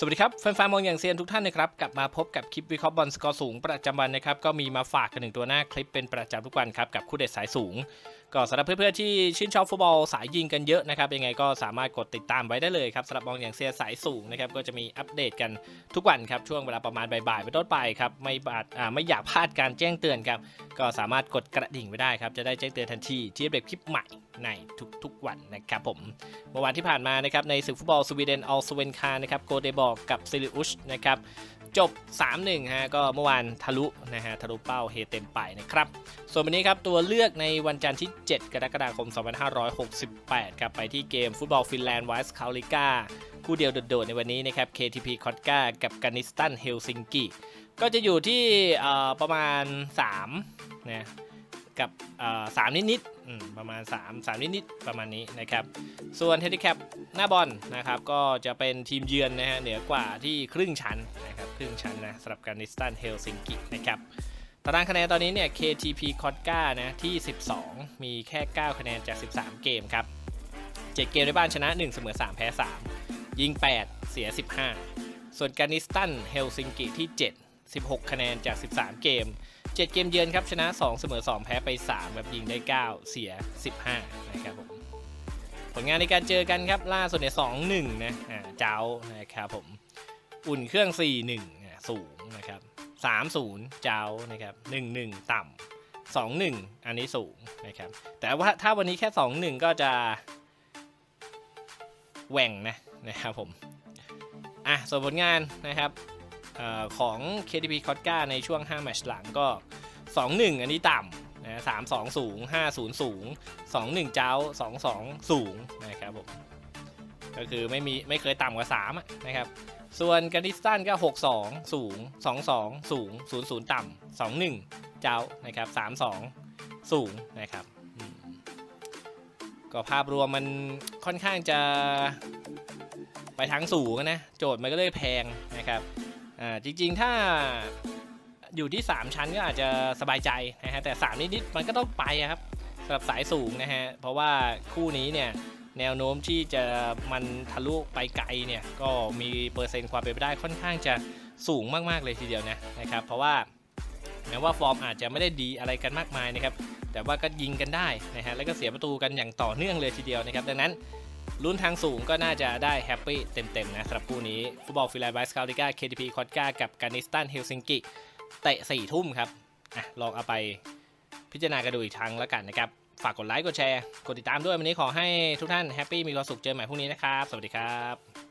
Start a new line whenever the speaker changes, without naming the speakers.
สวัสดีครับแฟนๆมองอย่างเซียนทุกท่านนะครับกลับมาพบกับคลิปวิเคราะห์บอลสกอร์สูงประจำวันนะครับก็มีมาฝากกันหนึ่งตัวหน้าคลิปเป็นประจำทุกวันครับกับคู่เด็ดสายสูง ก็สำหรับเพื่อนๆที่ชื่นชอบฟุตบอลสายยิงกันเยอะนะครับยังไงก็สามารถกดติดตามไว้ได้เลยครับสำหรับมองอย่างเซียนสายสูงนะครับก็จะมีอัปเดตกันทุกวันครับช่วงเวลาประมาณบ่ายๆเป็นต้นไปครับไม่บาดไม่อยากพลาดการแจ้งเตือนครับก็สามารถกดกระดิ่งไว้ได้ครับจะได้แจ้งเตือนทันทีที่อัปเดตคลิปใหม่ ในทุกๆวันนะครับผมเมื่อวานที่ผ่านมานะครับในศึกฟุตบอลสวีเดนออลสเวนคานะครับโกเดบอกกับซิลิอุชนะครับจบ 3-1 ฮะ ก็เมื่อวานทะลุนะฮะ ทะลุเป้าเฮเต็มไปนะครับ ส่วนวันนี้ครับ ตัวเลือกในวันจันทร์ที่ 7 กรกฎาคม 2568 ครับ ไปที่เกมฟุตบอลฟินแลนด์ไวส์คาลิก้าคู่เดียวโดดๆในวันนี้นะครับ KTP คอตกากับกานิสตันเฮลซิงกิ ก็จะอยู่ที่เอ่อประมาณ3นะ กับสามนิดๆประมาณ 3 3 นิดๆประมาณนี้นะครับ ส่วนเฮดิแคปหน้าบอลนะครับก็จะเป็นทีมเยือนนะฮะเหนือกว่าที่ครึ่งชั้นนะครับครึ่งชั้นนะสำหรับการนิสตันเฮลซิงกินะครับตารางคะแนนตอนนี้เนี่ย KTP คอ t กานะที่ 12 มีแค่ 9 คะแนนจาก 13 เกมครับ 7 เกมในบ้านชนะ 1 เสมอ 3 แพ้ 3 ยิง 8 เสีย 15 ส่วนการนิสตันเฮลซิงกิที่ 7 16 คะแนนจาก 13 เกม 7 เกมเยือนครับ ชนะ 2 เสมอ 2 แพ้ไป 3 แบบยิงได้ 9 เสีย 15 นะครับผม ผลงานในการเจอกันครับ ล่าสุดเนี่ยสองหนึ่งนะอ่าเจ้านะครับผม อุ่นเครื่อง 4 1อ่าสูงนะครับ 3 0 เจ้านะครับ 1 1 ต่ำ2 1 อันนี้สูงนะครับ แต่ว่าถ้าวันนี้แค่ 2 1 ก็จะแหว่งนะนะครับผม อะส่วนผลงานนะครับ ของ KTP คอตกาในช่วง 5 แมตช์หลังก็ 2 1 อันนี้ต่ำนะสามสองสูงห้าศูนย์สูง 2 1 เจ้า 2 2 สูงนะครับผมก็คือไม่มีไม่เคยต่ำกว่า3นะครับส่วนการดิสตันก็ 6 2 สูง 2 2 สูง 0 0 ต่ำ2 1 เจ้านะครับ3 2 สูงนะครับก็ภาพรวมมันค่อนข้างจะไปทางสูงนะ โจทย์มันก็เลยแพงนะครับ อ่าจริงๆถ้าอยู่ที่ 3 ชั้นก็อาจจะสบายใจนะฮะแต่ 3 นิดๆมันก็ต้องไปครับสำหรับสายสูงนะฮะเพราะว่าคู่นี้เนี่ยแนวโน้มที่จะมันทะลุไปไกลเนี่ยก็มีเปอร์เซ็นต์ความเป็นไปได้ค่อนข้างจะสูงมากๆเลยทีเดียวนะนะครับเพราะว่าแม้ว่าฟอร์มอาจจะไม่ได้ดีอะไรกันมากมายนะครับแต่ว่าก็ยิงกันได้นะฮะแล้วก็เสียประตูกันอย่างต่อเนื่องเลยทีเดียวนะครับดังนั้น ลุ้นทางสูงก็น่าจะได้แฮปปี้เต็มๆนะสำหรับคู่นี้ฟุตบอลฟิลแลนด์ไบสคาลิก้า KTP คอตกากับกานิสตันเฮลซิงกิเตะสี่ทุ่มครับอะลองเอาไปพิจารณากันดูอีกครั้งแล้วกันนะครับ ฝากกดไลค์กดแชร์ กดติดตามด้วยวันนี้ขอให้ทุกท่านแฮปปี้มีความสุขเจอใหม่พรุ่งนี้นะครับ สวัสดีครับ